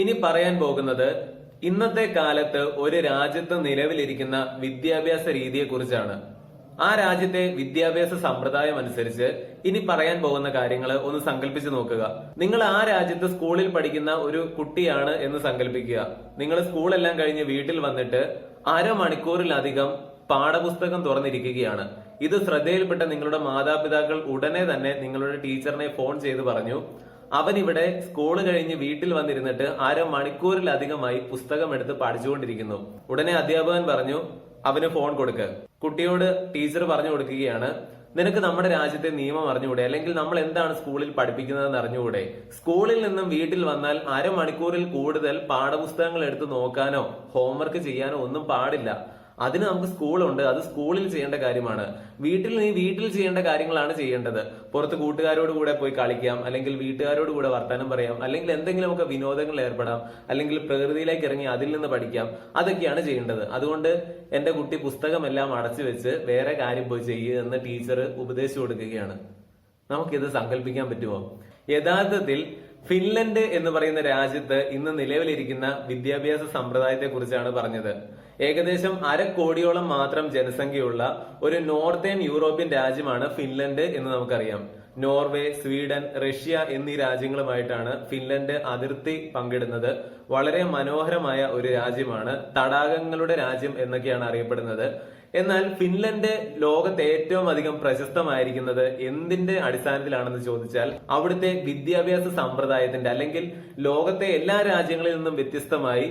ഇനി പറയാൻ പോകുന്നത് ഇന്നത്തെ കാലത്ത് ഒരു രാജ്യത്ത് നിലവിലിരിക്കുന്ന വിദ്യാഭ്യാസ രീതിയെ കുറിച്ചാണ് ആ രാജ്യത്തെ വിദ്യാഭ്യാസ സമ്പ്രദായം അനുസരിച്ച് ഇനി പറയാൻ പോകുന്ന കാര്യങ്ങൾ ഒന്ന് സങ്കല്പിച്ചു നോക്കുക. നിങ്ങൾ ആ രാജ്യത്ത് സ്കൂളിൽ പഠിക്കുന്ന ഒരു കുട്ടിയാണ് എന്ന് സങ്കല്പിക്കുക നിങ്ങൾ സ്കൂളെല്ലാം കഴിഞ്ഞ് വീട്ടിൽ വന്നിട്ട് അരമണിക്കൂറിലധികം പാഠപുസ്തകം തുറന്നിരിക്കുകയാണ്. ഇത് ശ്രദ്ധയിൽപ്പെട്ട നിങ്ങളുടെ മാതാപിതാക്കൾ ഉടനെ തന്നെ നിങ്ങളുടെ ടീച്ചറിനെ ഫോൺ ചെയ്ത് പറഞ്ഞു. അവൻ ഇവിടെ സ്കൂൾ കഴിഞ്ഞ് വീട്ടിൽ വന്നിരുന്നിട്ട് അര മണിക്കൂറിലധികമായി പുസ്തകം എടുത്ത് പഠിച്ചുകൊണ്ടിരിക്കുന്നു. ഉടനെ അധ്യാപകൻ പറഞ്ഞു അവന് ഫോൺ കൊടുക്ക. കുട്ടിയോട് ടീച്ചർ പറഞ്ഞു കൊടുക്കുകയാണ് നിനക്ക് നമ്മുടെ രാജ്യത്തെ നിയമം അറിഞ്ഞുകൂടെ? അല്ലെങ്കിൽ നമ്മൾ എന്താണ് സ്കൂളിൽ പഠിപ്പിക്കുന്നതെന്ന് അറിഞ്ഞുകൂടെ? സ്കൂളിൽ നിന്നും വീട്ടിൽ വന്നാൽ അരമണിക്കൂറിൽ കൂടുതൽ പാഠപുസ്തകങ്ങൾ എടുത്ത് നോക്കാനോ ഹോംവർക്ക് ചെയ്യാനോ ഒന്നും പാടില്ല. അതിന് നമുക്ക് സ്കൂളുണ്ട്. അത് സ്കൂളിൽ ചെയ്യേണ്ട കാര്യമാണ്. വീട്ടിൽ നീ വീട്ടിൽ ചെയ്യേണ്ട കാര്യങ്ങളാണ് ചെയ്യേണ്ടത്. പുറത്ത് കൂട്ടുകാരോട് കൂടെ പോയി കളിക്കാം അല്ലെങ്കിൽ വീട്ടുകാരോട് കൂടെ വർത്തമാനം പറയാം അല്ലെങ്കിൽ എന്തെങ്കിലുമൊക്കെ വിനോദങ്ങൾ ഏർപ്പെടാം അല്ലെങ്കിൽ പ്രകൃതിയിലേക്ക് ഇറങ്ങി അതിൽ നിന്ന് പഠിക്കാം. അതൊക്കെയാണ് ചെയ്യേണ്ടത്. അതുകൊണ്ട് എന്റെ കുട്ടി പുസ്തകമെല്ലാം അടച്ചു വെച്ച് വേറെ കാര്യം പോയി ചെയ്യുക എന്ന് ടീച്ചർ ഉപദേശിച്ചു കൊടുക്കുകയാണ്. നമുക്കിത് സങ്കല്പിക്കാൻ പറ്റുമോ? യഥാർത്ഥത്തിൽ ഫിൻലൻഡ് എന്ന് പറയുന്ന രാജ്യത്ത് ഇന്ന് നിലവിലിരിക്കുന്ന വിദ്യാഭ്യാസ സമ്പ്രദായത്തെ കുറിച്ചാണ് പറഞ്ഞത്. ഏകദേശം അര കോടിയോളം മാത്രം ജനസംഖ്യയുള്ള ഒരു നോർത്തേൺ യൂറോപ്യൻ രാജ്യമാണ് ഫിൻലൻഡ് എന്ന് നമുക്കറിയാം. നോർവേ സ്വീഡൻ റഷ്യ എന്നീ രാജ്യങ്ങളുമായിട്ടാണ് ഫിൻലൻഡ് അതിർത്തി പങ്കിടുന്നത്. വളരെ മനോഹരമായ ഒരു രാജ്യമാണ്. തടാകങ്ങളുടെ രാജ്യം എന്നൊക്കെയാണ് അറിയപ്പെടുന്നത്. എന്നാൽ ഫിൻലൻഡ് ലോകത്ത് ഏറ്റവും അധികം പ്രശസ്തമായിരിക്കുന്നത് എന്തിന്റെ അടിസ്ഥാനത്തിലാണെന്ന് ചോദിച്ചാൽ അവിടുത്തെ വിദ്യാഭ്യാസ സമ്പ്രദായത്തിന്റെ അല്ലെങ്കിൽ ലോകത്തെ എല്ലാ രാജ്യങ്ങളിൽ നിന്നും വ്യത്യസ്തമായി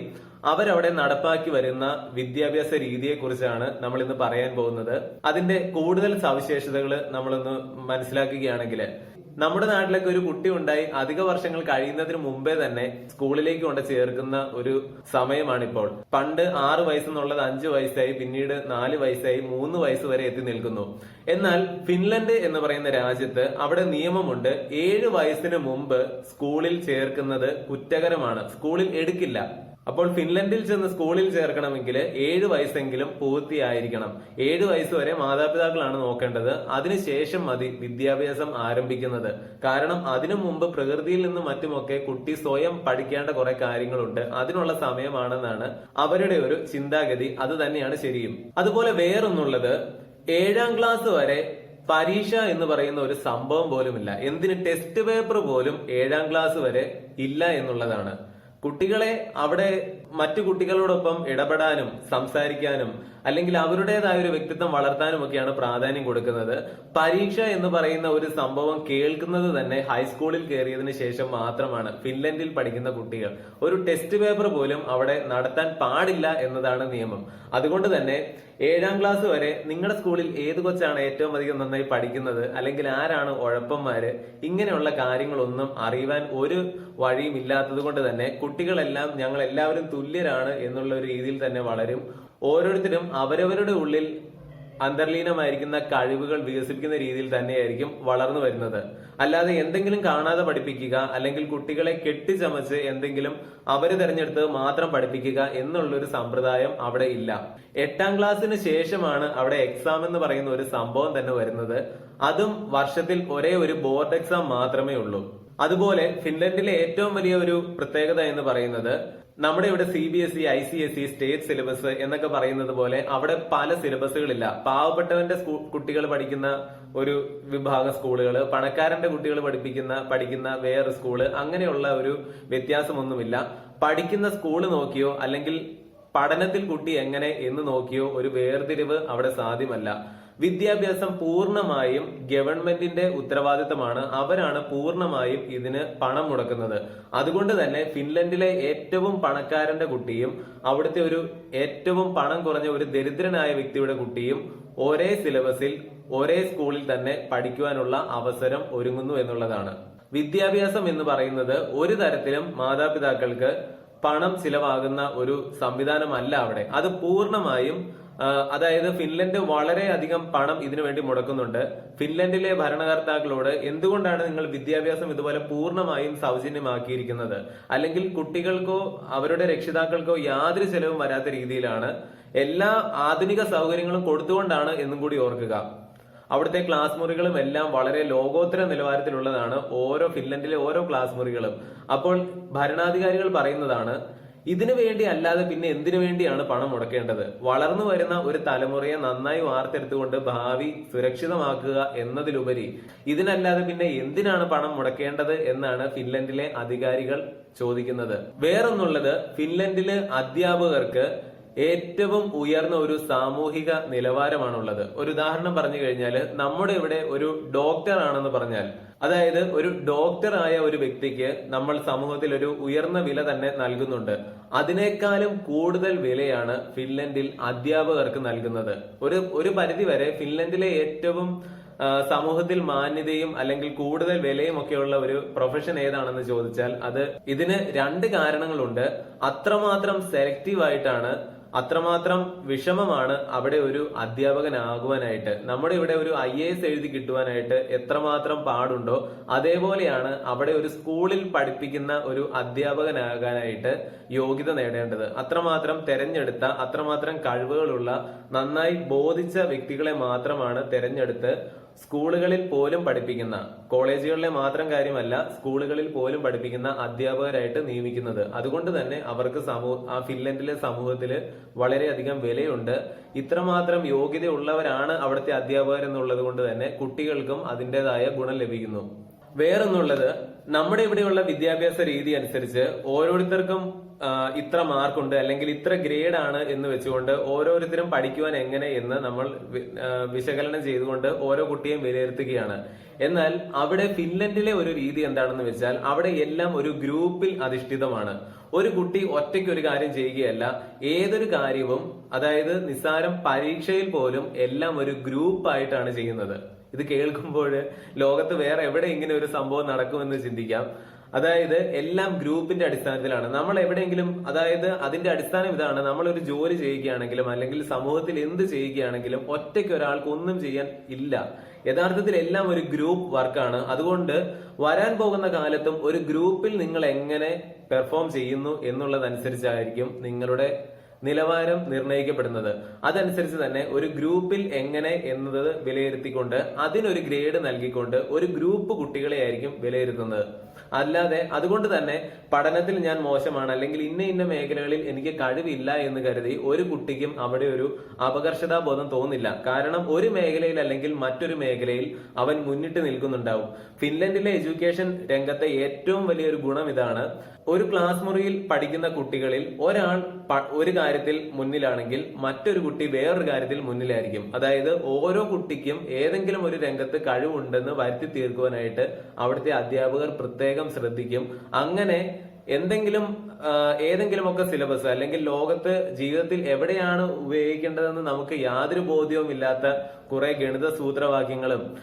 അവരവിടെ നടപ്പാക്കി വരുന്ന വിദ്യാഭ്യാസ രീതിയെ കുറിച്ചാണ് നമ്മൾ ഇന്ന് പറയാൻ പോകുന്നത്. അതിന്റെ കൂടുതൽ സവിശേഷതകൾ നമ്മളൊന്ന് മനസ്സിലാക്കുകയാണെങ്കിൽ നമ്മുടെ നാട്ടിലൊക്കെ ഒരു കുട്ടി ഉണ്ടായി അധിക വർഷങ്ങൾ കഴിയുന്നതിന് മുമ്പേ തന്നെ സ്കൂളിലേക്ക് കൊണ്ട് ചേർക്കുന്ന ഒരു സമയമാണ് ഇപ്പോൾ പണ്ട് ആറ് വയസ്സെന്നുള്ളത് അഞ്ചു വയസ്സായി പിന്നീട് നാല് വയസ്സായി മൂന്ന് വയസ്സ് വരെ എത്തി നിൽക്കുന്നു. എന്നാൽ ഫിൻലൻഡ് എന്ന് പറയുന്ന രാജ്യത്ത് അവിടെ നിയമമുണ്ട് ഏഴ് വയസ്സിന് മുമ്പ് സ്കൂളിൽ ചേർക്കുന്നത് കുറ്റകരമാണ്. സ്കൂളിൽ എടുക്കില്ല. അപ്പോൾ ഫിൻലൻഡിൽ ചെന്ന് സ്കൂളിൽ ചേർക്കണമെങ്കിൽ ഏഴ് വയസ്സെങ്കിലും പൂർത്തിയായിരിക്കണം. ഏഴ് വയസ്സ് വരെ മാതാപിതാക്കളാണ് നോക്കേണ്ടത്. അതിനുശേഷം മതി വിദ്യാഭ്യാസം ആരംഭിക്കുന്നത്. കാരണം അതിനു മുമ്പ് പ്രകൃതിയിൽ നിന്നും മറ്റുമൊക്കെ കുട്ടി സ്വയം പഠിക്കേണ്ട കുറെ കാര്യങ്ങളുണ്ട്. അതിനുള്ള സമയമാണെന്നാണ് അവരുടെ ഒരു ചിന്താഗതി. അത് തന്നെയാണ് ശരിയും. അതുപോലെ വേറൊന്നുള്ളത് ഏഴാം ക്ലാസ് വരെ പരീക്ഷ എന്ന് പറയുന്ന ഒരു സംഭവം പോലുമില്ല. എന്തിന് ടെസ്റ്റ് പേപ്പർ പോലും ഏഴാം ക്ലാസ് വരെ ഇല്ല എന്നുള്ളതാണ്. കുട്ടികളെ അവിടെ മറ്റു കുട്ടികളോടൊപ്പം ഇടപെടാനും സംസാരിക്കാനും അല്ലെങ്കിൽ അവരുടേതായ ഒരു വ്യക്തിത്വം വളർത്താനും ഒക്കെയാണ് പ്രാധാന്യം കൊടുക്കുന്നത്. പരീക്ഷ എന്ന് പറയുന്ന ഒരു സംഭവം കേൾക്കുന്നത് തന്നെ ഹൈസ്കൂളിൽ കയറിയതിന് ശേഷം മാത്രമാണ് ഫിൻലൻഡിൽ പഠിക്കുന്ന കുട്ടികൾ. ഒരു ടെസ്റ്റ് പേപ്പർ പോലും അവിടെ നടത്താൻ പാടില്ല എന്നതാണ് നിയമം. അതുകൊണ്ട് തന്നെ ഏഴാം ക്ലാസ് വരെ നിങ്ങളുടെ സ്കൂളിൽ ഏത് കൊച്ചാണ് ഏറ്റവും അധികം നന്നായി പഠിക്കുന്നത്? അല്ലെങ്കിൽ ആരാണ് ഉഴപ്പന്മാര്? ഇങ്ങനെയുള്ള കാര്യങ്ങളൊന്നും അറിയുവാൻ ഒരു വഴിയും ഇല്ലാത്തത് കൊണ്ട് തന്നെ കുട്ടികളെല്ലാം ഞങ്ങൾ എല്ലാവരും തുല്യരാണ് എന്നുള്ള രീതിയിൽ തന്നെ വളരും. ഓരോരുത്തരും അവരവരുടെ ഉള്ളിൽ അന്തർലീനമായിരിക്കുന്ന കഴിവുകൾ വികസിപ്പിക്കുന്ന രീതിയിൽ തന്നെയായിരിക്കും വളർന്നു വരുന്നത്. അല്ലാതെ എന്തെങ്കിലും കാണാതെ പഠിപ്പിക്കുക അല്ലെങ്കിൽ കുട്ടികളെ കെട്ടിച്ചമച്ച് എന്തെങ്കിലും അവർ തിരഞ്ഞെടുത്ത് മാത്രം പഠിപ്പിക്കുക എന്നുള്ളൊരു സമ്പ്രദായം അവിടെ ഇല്ല. എട്ടാം ക്ലാസ്സിന് ശേഷമാണ് അവിടെ എക്സാം എന്ന് പറയുന്ന ഒരു സംഭവം തന്നെ വരുന്നത്. അതും വർഷത്തിൽ ഒരേ ഒരു ബോർഡ് എക്സാം മാത്രമേ ഉള്ളൂ. അതുപോലെ ഫിൻലൻഡിലെ ഏറ്റവും വലിയ ഒരു പ്രത്യേകത എന്ന് പറയുന്നത് നമ്മുടെ ഇവിടെ C B S E I C S E state syllabus എന്നൊക്കെ പറയുന്നത് പോലെ അവിടെ പല സിലബസുകളില്ല പാവപ്പെട്ടവന്റെ കുട്ടികൾ പഠിക്കുന്ന ഒരു വിഭാഗം സ്കൂളുകൾ പണക്കാരന്റെ കുട്ടികൾ പഠിപ്പിക്കുന്ന പഠിക്കുന്ന വേറെ സ്കൂൾ അങ്ങനെയുള്ള ഒരു വ്യത്യാസമൊന്നുമില്ല. പഠിക്കുന്ന സ്കൂൾ നോക്കിയോ അല്ലെങ്കിൽ പഠനത്തിൽ കുട്ടി എങ്ങനെ എന്ന് നോക്കിയോ ഒരു വേർതിരിവ് അവിടെ സാധ്യമല്ല. വിദ്യാഭ്യാസം പൂർണമായും ഗവൺമെന്റിന്റെ ഉത്തരവാദിത്തമാണ്. അവരാണ് പൂർണമായും ഇതിന് പണം മുടക്കുന്നത്. അതുകൊണ്ട് തന്നെ ഫിൻലൻഡിലെ ഏറ്റവും പണക്കാരന്റെ കുട്ടിയും അവിടുത്തെ ഒരു ഏറ്റവും പണം കുറഞ്ഞ ഒരു ദരിദ്രനായ വ്യക്തിയുടെ കുട്ടിയും ഒരേ സിലബസിൽ ഒരേ സ്കൂളിൽ തന്നെ പഠിക്കുവാനുള്ള അവസരം ഒരുങ്ങുന്നു എന്നുള്ളതാണ്. വിദ്യാഭ്യാസം എന്ന് പറയുന്നത് ഒരു തരത്തിലും മാതാപിതാക്കൾക്ക് പണം ചിലവാകുന്ന ഒരു സംവിധാനമല്ല അവിടെ. അത് പൂർണമായും അതായത് ഫിൻലൻഡ് വളരെയധികം പണം ഇതിനു വേണ്ടി മുടക്കുന്നുണ്ട്. ഫിൻലൻഡിലെ ഭരണകർത്താക്കളോട് എന്തുകൊണ്ടാണ് നിങ്ങൾ വിദ്യാഭ്യാസം ഇതുപോലെ പൂർണമായും സൗജന്യമാക്കിയിരിക്കുന്നത്? അല്ലെങ്കിൽ കുട്ടികൾക്കോ അവരുടെ രക്ഷിതാക്കൾക്കോ യാതൊരു ചെലവും വരാത്ത രീതിയിലാണ് എല്ലാ ആധുനിക സൗകര്യങ്ങളും കൊടുത്തുകൊണ്ടാണ് എന്നും കൂടി ഓർക്കുക. അവിടുത്തെ ക്ലാസ് മുറികളും എല്ലാം വളരെ ലോകോത്തര നിലവാരത്തിലുള്ളതാണ് ഓരോ ഫിൻലൻഡിലെ ഓരോ ക്ലാസ് മുറികളും. അപ്പോൾ ഭരണാധികാരികൾ പറയുന്നതാണ് ഇതിനു വേണ്ടി അല്ലാതെ പിന്നെ എന്തിനു വേണ്ടിയാണ് പണം മുടക്കേണ്ടത്? വളർന്നു വരുന്ന ഒരു തലമുറയെ നന്നായി വാർത്തെടുത്തുകൊണ്ട് ഭാവി സുരക്ഷിതമാക്കുക എന്നതിലുപരി ഇതിനല്ലാതെ പിന്നെ എന്തിനാണ് പണം മുടക്കേണ്ടത് എന്നാണ് ഫിൻലൻഡിലെ അധികാരികൾ ചോദിക്കുന്നത്. വേറൊന്നുള്ളത് ഫിൻലൻഡിലെ അധ്യാപകർക്ക് ഏറ്റവും ഉയർന്ന ഒരു സാമൂഹിക നിലവാരമാണുള്ളത്. ഒരു ഉദാഹരണം പറഞ്ഞു കഴിഞ്ഞാൽ നമ്മുടെ ഇവിടെ ഒരു ഡോക്ടർ ആണെന്ന് പറഞ്ഞാൽ അതായത് ഒരു ഡോക്ടറായ ഒരു വ്യക്തിക്ക് നമ്മൾ സമൂഹത്തിൽ ഒരു ഉയർന്ന വില തന്നെ നൽകുന്നുണ്ട്. അതിനേക്കാളും കൂടുതൽ വിലയാണ് ഫിൻലൻഡിൽ അധ്യാപകർക്ക് നൽകുന്നത്. ഒരു ഒരു പരിധി വരെ ഫിൻലൻഡിലെ ഏറ്റവും സമൂഹത്തിൽ മാന്യതയും അല്ലെങ്കിൽ കൂടുതൽ വിലയും ഒക്കെയുള്ള ഒരു പ്രൊഫഷൻ ഏതാണെന്ന് ചോദിച്ചാൽ അത് ഇതിന് രണ്ട് കാരണങ്ങളുണ്ട്. അത്രമാത്രം സെലക്റ്റീവ് ആയിട്ടാണ് അത്രമാത്രം വിഷമമാണ് അവിടെ ഒരു അധ്യാപകനാകുവാനായിട്ട്. നമ്മുടെ ഇവിടെ ഒരു ഐ എ എസ് എഴുതി കിട്ടുവാനായിട്ട് എത്രമാത്രം പാടുണ്ടോ അതേപോലെയാണ് അവിടെ ഒരു സ്കൂളിൽ പഠിപ്പിക്കുന്ന ഒരു അധ്യാപകനാകാനായിട്ട് യോഗ്യത നേടേണ്ടത്. അത്രമാത്രം തെരഞ്ഞെടുത്ത അത്രമാത്രം കഴിവുകളുള്ള നന്നായി ബോധിച്ച വ്യക്തികളെ മാത്രമാണ് തെരഞ്ഞെടുത്ത് സ്കൂളുകളിൽ പോലും പഠിപ്പിക്കുന്ന കോളേജുകളിലെ മാത്രം കാര്യമല്ല സ്കൂളുകളിൽ പോലും പഠിപ്പിക്കുന്ന അധ്യാപകരായിട്ട് നിയമിക്കുന്നത്. അതുകൊണ്ട് തന്നെ അവർക്ക് സമൂഹ ആ ഫിൻലൻഡിലെ സമൂഹത്തിൽ വളരെയധികം വിലയുണ്ട്. ഇത്രമാത്രം യോഗ്യതയുള്ളവരാണ് അവിടുത്തെ അധ്യാപകർ എന്നുള്ളത് കൊണ്ട് തന്നെ കുട്ടികൾക്കും അതിന്റെതായ ഗുണം ലഭിക്കുന്നു. വേറൊന്നുള്ളത് നമ്മുടെ ഇവിടെയുള്ള വിദ്യാഭ്യാസ രീതി അനുസരിച്ച് ഓരോരുത്തർക്കും ഇത്ര മാർക്കുണ്ട് അല്ലെങ്കിൽ ഇത്ര ഗ്രേഡ് ആണ് എന്ന് വെച്ചുകൊണ്ട് ഓരോരുത്തരും പഠിക്കുവാൻ എങ്ങനെ എന്ന് നമ്മൾ വിശകലനം ചെയ്തുകൊണ്ട് ഓരോ കുട്ടിയെയും വിലയിരുത്തുകയാണ്. എന്നാൽ അവിടെ ഫിൻലൻഡിലെ ഒരു രീതി എന്താണെന്ന് വെച്ചാൽ അവിടെ എല്ലാം ഒരു ഗ്രൂപ്പിൽ അധിഷ്ഠിതമാണ്. ഒരു കുട്ടി ഒറ്റയ്ക്ക് ഒരു കാര്യം ചെയ്യുകയല്ല ഏതൊരു കാര്യവും അതായത് നിസ്സാരം പരീക്ഷയിൽ പോലും എല്ലാം ഒരു ഗ്രൂപ്പായിട്ടാണ് ചെയ്യുന്നത്. ഇത് കേൾക്കുമ്പോൾ ലോകത്ത് വേറെ എവിടെ ഇങ്ങനെ ഒരു സംഭവം നടക്കുമെന്ന് ചിന്തിക്കാം. അതായത് എല്ലാം ഗ്രൂപ്പിന്റെ അടിസ്ഥാനത്തിലാണ്. നമ്മൾ എവിടെയെങ്കിലും അതായത് അതിന്റെ അടിസ്ഥാനം ഇതാണ്. നമ്മൾ ഒരു ജോലി ചെയ്യുകയാണെങ്കിലും അല്ലെങ്കിൽ സമൂഹത്തിൽ എന്ത് ചെയ്യുകയാണെങ്കിലും ഒറ്റയ്ക്ക് ഒരാൾക്ക് ഒന്നും ചെയ്യാൻ ഇല്ല. യഥാർത്ഥത്തിൽ എല്ലാം ഒരു ഗ്രൂപ്പ് വർക്കാണ്. അതുകൊണ്ട് വരാൻ പോകുന്ന കാലത്തും ഒരു ഗ്രൂപ്പിൽ നിങ്ങൾ എങ്ങനെ പെർഫോം ചെയ്യുന്നു എന്നുള്ളതനുസരിച്ചായിരിക്കും നിങ്ങളുടെ നിലവാരം നിർണയിക്കപ്പെടുന്നത്. അതനുസരിച്ച് തന്നെ ഒരു ഗ്രൂപ്പിൽ എങ്ങനെ എന്നത് വിലയിരുത്തിക്കൊണ്ട് അതിനൊരു ഗ്രേഡ് നൽകിക്കൊണ്ട് ഒരു ഗ്രൂപ്പ് കുട്ടികളെ ആയിരിക്കും വിലയിരുത്തുന്നത്. അല്ലാതെ അതുകൊണ്ട് തന്നെ പഠനത്തിൽ ഞാൻ മോശമാണ് അല്ലെങ്കിൽ ഇന്ന ഇന്ന മേഖലകളിൽ എനിക്ക് കഴിവില്ല എന്ന് കരുതി ഒരു കുട്ടിക്കും അവിടെ ഒരു അപകർഷതാബോധം തോന്നില്ല കാരണം ഒരു മേഖലയിൽ അല്ലെങ്കിൽ മറ്റൊരു മേഖലയിൽ അവൻ മുന്നിട്ട് നിൽക്കുന്നുണ്ടാവും. ഫിൻലൻഡിലെ എഡ്യൂക്കേഷൻ രംഗത്തെ ഏറ്റവും വലിയൊരു ഗുണം ഇതാണ്. ഒരു ക്ലാസ് മുറിയിൽ പഠിക്കുന്ന കുട്ടികളിൽ ഒരാൾ ഒരു കാര്യത്തിൽ മുന്നിലാണെങ്കിൽ മറ്റൊരു കുട്ടി വേറൊരു കാര്യത്തിൽ മുന്നിലായിരിക്കും. അതായത് ഓരോ കുട്ടിക്കും ഏതെങ്കിലും ഒരു രംഗത്ത് കഴിവുണ്ടെന്ന് വരുത്തി തീർക്കുവാനായിട്ട് അവിടുത്തെ അധ്യാപകർ പ്രത്യേകം ശ്രദ്ധിക്കും. അങ്ങനെ എന്തെങ്കിലും ഏതെങ്കിലും ഏതെങ്കിലുമൊക്കെ സിലബസ് അല്ലെങ്കിൽ ലോകത്ത് ജീവിതത്തിൽ എവിടെയാണ് ഉപയോഗിക്കേണ്ടതെന്ന് നമുക്ക് യാതൊരു ബോധ്യവും ഇല്ലാത്ത കുറെ ഗണിത സൂത്രവാക്യങ്ങളും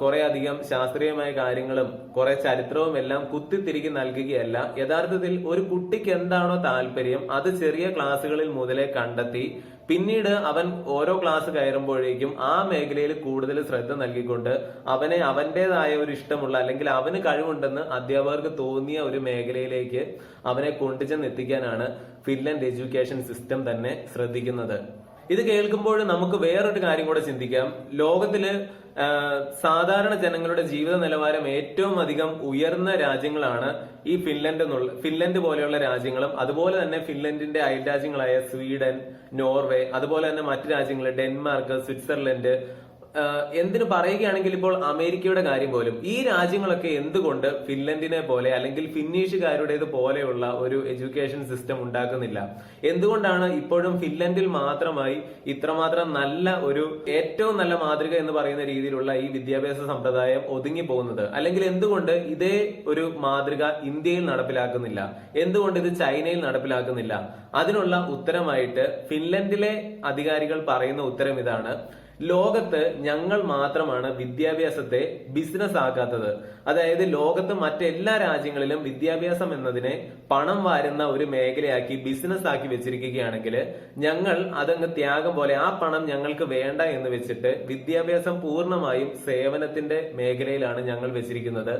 കുറെ അധികം ശാസ്ത്രീയമായ കാര്യങ്ങളും കുറെ ചരിത്രവും എല്ലാം കുത്തിത്തിരികി നൽകുകയല്ല. യഥാർത്ഥത്തിൽ ഒരു കുട്ടിക്ക് എന്താണോ താല്പര്യം അത് ചെറിയ ക്ലാസ്സുകളിൽ മുതലേ കണ്ടെത്തി പിന്നീട് അവൻ ഓരോ ക്ലാസ് കയറുമ്പോഴേക്കും ആ മേഖലയിൽ കൂടുതൽ ശ്രദ്ധ നൽകിക്കൊണ്ട് അവനെ അവന്റേതായ ഒരു ഇഷ്ടമുള്ള അല്ലെങ്കിൽ അവന് കഴിവുണ്ടെന്ന് അധ്യാപകർക്ക് തോന്നിയ ഒരു മേഖലയിലേക്ക് അവനെ കൊണ്ടുചെന്ന് എത്തിക്കാനാണ് ഫിൻലൻഡ് എഡ്യൂക്കേഷൻ സിസ്റ്റം തന്നെ ശ്രദ്ധിക്കുന്നത്. ഇത് കേൾക്കുമ്പോൾ നമുക്ക് വേറൊരു കാര്യം കൂടെ ചിന്തിക്കാം. ലോകത്തിൽ സാധാരണ ജനങ്ങളുടെ ജീവിത നിലവാരം ഏറ്റവും അധികം ഉയർന്ന രാജ്യങ്ങളാണ് ഈ ഫിൻലൻഡ് എന്നുള്ള ഫിൻലൻഡ് പോലെയുള്ള രാജ്യങ്ങളും അതുപോലെ തന്നെ ഫിൻലൻഡിന്റെ അയൽ രാജ്യങ്ങളായ സ്വീഡൻ നോർവേ അതുപോലെ തന്നെ മറ്റു രാജ്യങ്ങൾ ഡെൻമാർക്ക് സ്വിറ്റ്സർലൻഡ് എന്തിനു പറയുകയാണെങ്കിൽ ഇപ്പോൾ അമേരിക്കയുടെ കാര്യം പോലും ഈ രാജ്യങ്ങളൊക്കെ എന്തുകൊണ്ട് ഫിൻലൻഡിനെ പോലെ അല്ലെങ്കിൽ ഫിന്നീഷുകാരുടേത് പോലെയുള്ള ഒരു എഡ്യൂക്കേഷൻ സിസ്റ്റം ഉണ്ടാക്കുന്നില്ല? എന്തുകൊണ്ടാണ് ഇപ്പോഴും ഫിൻലൻഡിൽ മാത്രമായി ഇത്രമാത്രം നല്ല ഒരു ഏറ്റവും നല്ല മാതൃക എന്ന് പറയുന്ന രീതിയിലുള്ള ഈ വിദ്യാഭ്യാസ സമ്പ്രദായം ഒതുങ്ങി പോകുന്നത്? അല്ലെങ്കിൽ എന്തുകൊണ്ട് ഇതേ ഒരു മാതൃക ഇന്ത്യയിൽ നടപ്പിലാക്കുന്നില്ല? എന്തുകൊണ്ട് ഇത് ചൈനയിൽ നടപ്പിലാക്കുന്നില്ല? അതിനുള്ള ഉത്തരമായിട്ട് ഫിൻലൻഡിലെ അധികാരികൾ പറയുന്ന ഉത്തരം ഇതാണ്. ലോകത്ത് ഞങ്ങൾ മാത്രമാണ് വിദ്യാഭ്യാസത്തെ ബിസിനസ് ആക്കാത്തത്. അതായത് ലോകത്ത് മറ്റെല്ലാ രാജ്യങ്ങളിലും വിദ്യാഭ്യാസം എന്നതിനെ പണം വാരുന്ന ഒരു മേഖലയാക്കി ബിസിനസ് ആക്കി വെച്ചിരിക്കുകയാണെങ്കിൽ ഞങ്ങൾ അതങ്ങ് ത്യാഗം പോലെ ആ പണം ഞങ്ങൾക്ക് വേണ്ട എന്ന് വെച്ചിട്ട് വിദ്യാഭ്യാസം പൂർണമായും സേവനത്തിന്റെ മേഖലയിലാണ് ഞങ്ങൾ വെച്ചിരിക്കുന്നത്.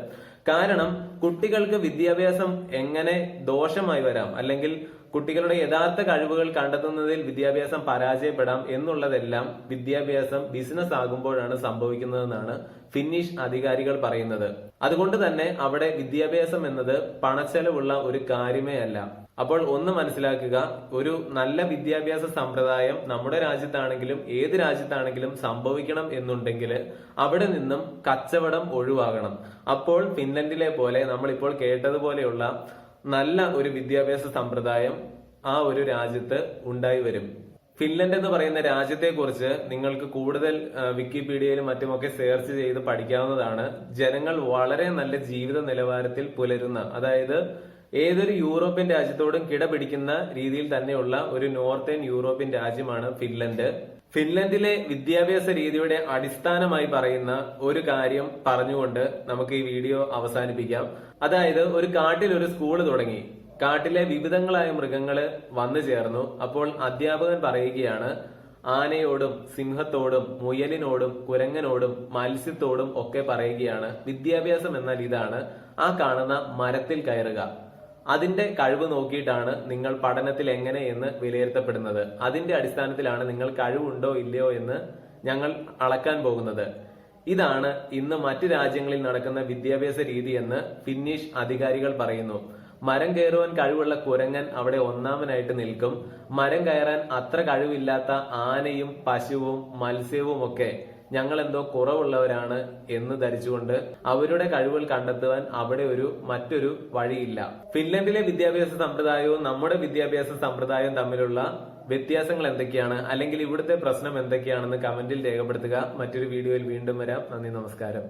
കാരണം കുട്ടികൾക്ക് വിദ്യാഭ്യാസം എങ്ങനെ ദോഷമായി വരാം? അല്ലെങ്കിൽ കുട്ടികളുടെ യഥാർത്ഥ കഴിവുകൾ കണ്ടെത്തുന്നതിൽ വിദ്യാഭ്യാസം പരാജയപ്പെടാം എന്നുള്ളതെല്ലാം വിദ്യാഭ്യാസം ബിസിനസ് ആകുമ്പോഴാണ് സംഭവിക്കുന്നതെന്നാണ് ഫിന്നിഷ് അധികാരികൾ പറയുന്നത്. അതുകൊണ്ട് തന്നെ അവിടെ വിദ്യാഭ്യാസം എന്നത് പണച്ചെലവുള്ള ഒരു കാര്യമേ അല്ല. അപ്പോൾ ഒന്ന് മനസ്സിലാക്കുക ഒരു നല്ല വിദ്യാഭ്യാസ സമ്പ്രദായം നമ്മുടെ രാജ്യത്താണെങ്കിലും ഏത് രാജ്യത്താണെങ്കിലും സംഭവിക്കണം എന്നുണ്ടെങ്കിൽ അവിടെ നിന്നും കച്ചവടം ഒഴിവാകണം. അപ്പോൾ ഫിൻലൻഡിലെ പോലെ നമ്മളിപ്പോൾ കേട്ടതുപോലെയുള്ള നല്ല ഒരു വിദ്യാഭ്യാസ സമ്പ്രദായം ആ ഒരു രാജ്യത്ത് ഉണ്ടായി വരും. ഫിൻലൻഡ് എന്ന് പറയുന്ന രാജ്യത്തെ കുറിച്ച് നിങ്ങൾക്ക് കൂടുതൽ വിക്കിപീഡിയയിലും മറ്റുമൊക്കെ സെർച്ച് ചെയ്ത് പഠിക്കാവുന്നതാണ്. ജനങ്ങൾ വളരെ നല്ല ജീവിത നിലവാരത്തിൽ പുലരുന്ന അതായത് ഏതൊരു യൂറോപ്യൻ രാജ്യത്തോടും കിടപിടിക്കുന്ന രീതിയിൽ തന്നെയുള്ള ഒരു നോർത്തേൺ യൂറോപ്യൻ രാജ്യമാണ് ഫിൻലൻഡ്. ഫിൻലൻഡിലെ വിദ്യാഭ്യാസ രീതിയുടെ അടിസ്ഥാനമായി പറയുന്ന ഒരു കാര്യം പറഞ്ഞുകൊണ്ട് നമുക്ക് ഈ വീഡിയോ അവസാനിപ്പിക്കാം. അതായത് ഒരു കാട്ടിൽ ഒരു സ്കൂൾ തുടങ്ങി. കാട്ടിലെ വിവിധങ്ങളായ മൃഗങ്ങൾ വന്നു ചേർന്നു. അപ്പോൾ അധ്യാപകൻ പറയുകയാണ് ആനയോടും സിംഹത്തോടും മുയലിനോടും കുരങ്ങനോടും മത്സ്യത്തോടും ഒക്കെ പറയുകയാണ്. വിദ്യാഭ്യാസം എന്നാൽ ഇതാണ്. ആ കാണുന്ന മരത്തിൽ കയറുക. അതിന്റെ കഴിവ് നോക്കിയിട്ടാണ് നിങ്ങൾ പഠനത്തിൽ എങ്ങനെ എന്ന് വിലയിരുത്തപ്പെടുന്നത്. അതിന്റെ അടിസ്ഥാനത്തിലാണ് നിങ്ങൾ കഴിവുണ്ടോ ഇല്ലയോ എന്ന് ഞങ്ങൾ അളക്കാൻ പോകുന്നത്. ഇതാണ് ഇന്ന് മറ്റു രാജ്യങ്ങളിൽ നടക്കുന്ന വിദ്യാഭ്യാസ രീതി എന്ന് ഫിന്നിഷ് അധികാരികൾ പറയുന്നു. മരം കയറുവാൻ കഴിവുള്ള കുരങ്ങൻ അവിടെ ഒന്നാമനായിട്ട് നിൽക്കും. മരം കയറാൻ അത്ര കഴിവില്ലാത്ത ആനയും പശുവും മത്സ്യവും ഒക്കെ ഞങ്ങൾ എന്തോ കുറവുള്ളവരാണ് എന്ന് ധരിച്ചുകൊണ്ട് അവരുടെ കഴിവുകൾ കണ്ടെത്തുവാൻ അവിടെ ഒരു മറ്റൊരു വഴിയില്ല. ഫിൻലൻഡിലെ വിദ്യാഭ്യാസ സമ്പ്രദായവും നമ്മുടെ വിദ്യാഭ്യാസ സമ്പ്രദായവും തമ്മിലുള്ള വ്യത്യാസങ്ങൾ എന്തൊക്കെയാണ്? അല്ലെങ്കിൽ ഇവിടുത്തെ പ്രശ്നം എന്തൊക്കെയാണെന്ന് കമന്റിൽ രേഖപ്പെടുത്തുക. മറ്റൊരു വീഡിയോയിൽ വീണ്ടും വരാം. നന്ദി നമസ്കാരം.